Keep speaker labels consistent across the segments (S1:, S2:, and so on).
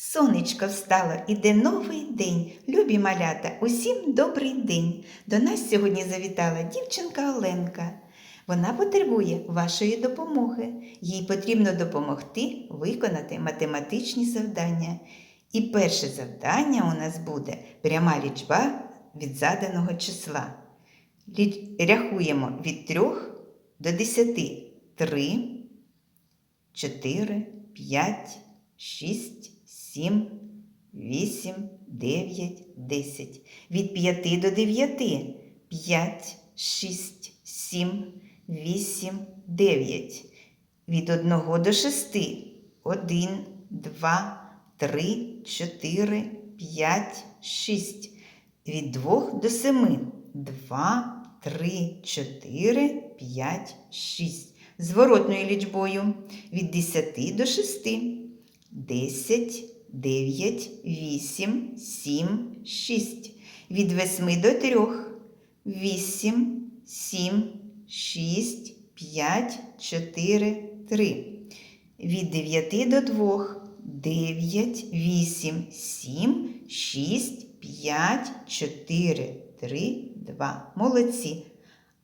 S1: Сонечко встало, іде новий день. Любі малята, усім добрий день. До нас сьогодні завітала дівчинка Оленка. Вона потребує вашої допомоги. Їй потрібно допомогти виконати математичні завдання. І перше завдання у нас буде пряма лічба від заданого числа. Рахуємо від 3 до 10. 3, 4, 5, 6, 7, 8, 9, 10. Від 5 до 9. 5, 6, 7, 8, 9. Від 1 до 6. 1, 2, 3, 4, 5, 6. Від 2 до 7. 2, 3, 4, 5, 6. Зворотною лічбою від 10 до 6. 10, 9, 8, 7, 6. Від 8 до 3. 8, 7, 6, 5, 4, 3. Від 9 до 2. 9, 8, 7, 6, 5, 4, 3, 2. Молодці.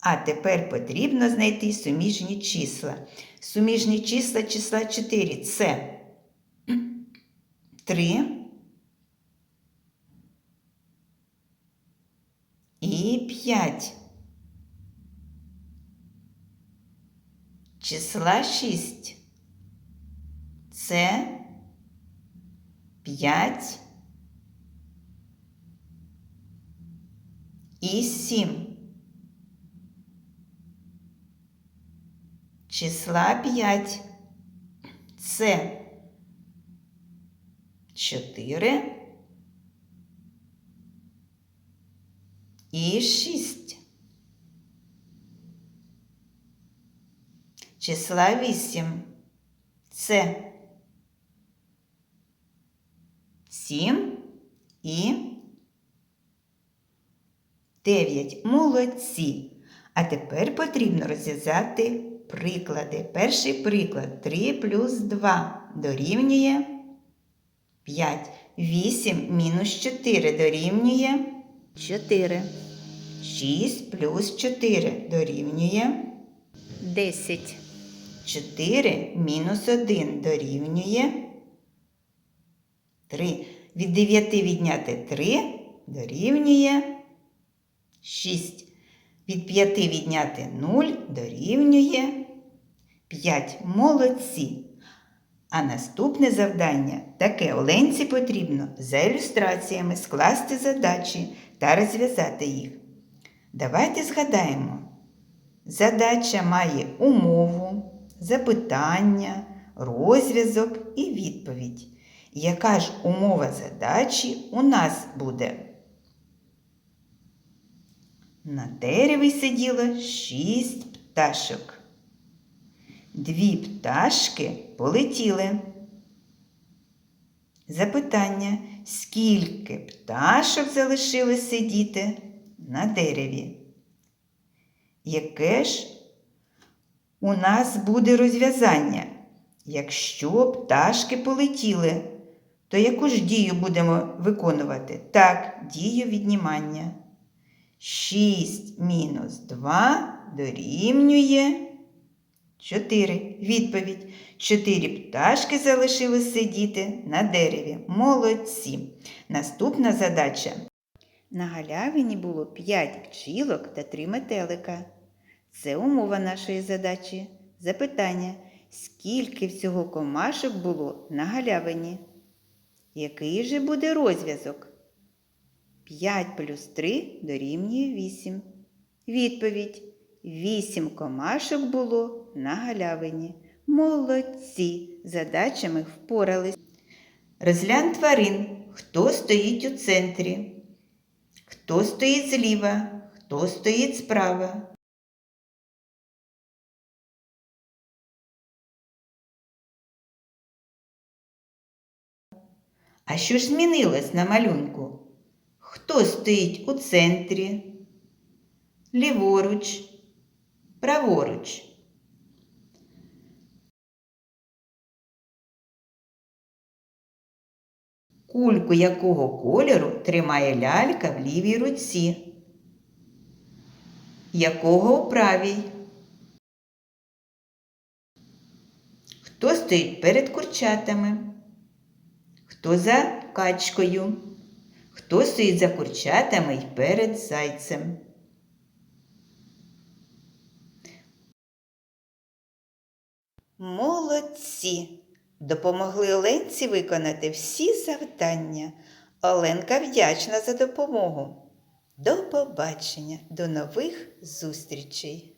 S1: А тепер потрібно знайти суміжні числа. Суміжні числа числа 4 це 3 і 5. Числа 6 це 5 і 7. Числа 5 це 4 і 6. Числа 8 це 7 і 9. Молодці. А тепер потрібно розв'язати приклади. Перший приклад 3 плюс 2 дорівнює 5. 8 мінус 4 дорівнює 4. 6 плюс 4 дорівнює 10. 4 мінус 1 дорівнює 3. Від 9 відняти 3 дорівнює 6. Від 5 відняти 0 дорівнює 5. Молодці. А наступне завдання таке Оленці потрібно за ілюстраціями скласти задачі та розв'язати їх. Давайте згадаємо. Задача має умову, запитання, розв'язок і відповідь. Яка ж умова задачі у нас буде? На дереві сиділо шість пташок. Дві пташки полетіли. Запитання, скільки пташок залишилось сидіти на дереві? Яке ж у нас буде розв'язання? Якщо пташки полетіли, то яку ж дію будемо виконувати? Так, дію віднімання. 6 мінус 2 дорівнює 4. Відповідь. 4 пташки залишились сидіти на дереві. Молодці. Наступна задача. На галявині було 5 пчілок та 3 метелика. Це умова нашої задачі. Запитання. Скільки всього комашок було на галявині? Який же буде розв'язок? 5 плюс 3 дорівнює 8. Відповідь. 8 комашок було на галявині. Молодці! Задачами впорались. Розглянь тварин. Хто стоїть у центрі? Хто стоїть зліва? Хто стоїть справа? А що ж змінилось на малюнку? Хто стоїть у центрі? Ліворуч, праворуч. Кульку якого кольору тримає лялька в лівій руці? Якого у правій? Хто стоїть перед курчатами? Хто за качкою? Хто стоїть за курчатами й перед зайцем? Молодці! Допомогли Оленці виконати всі завдання. Оленка вдячна за допомогу. До побачення, до нових зустрічей!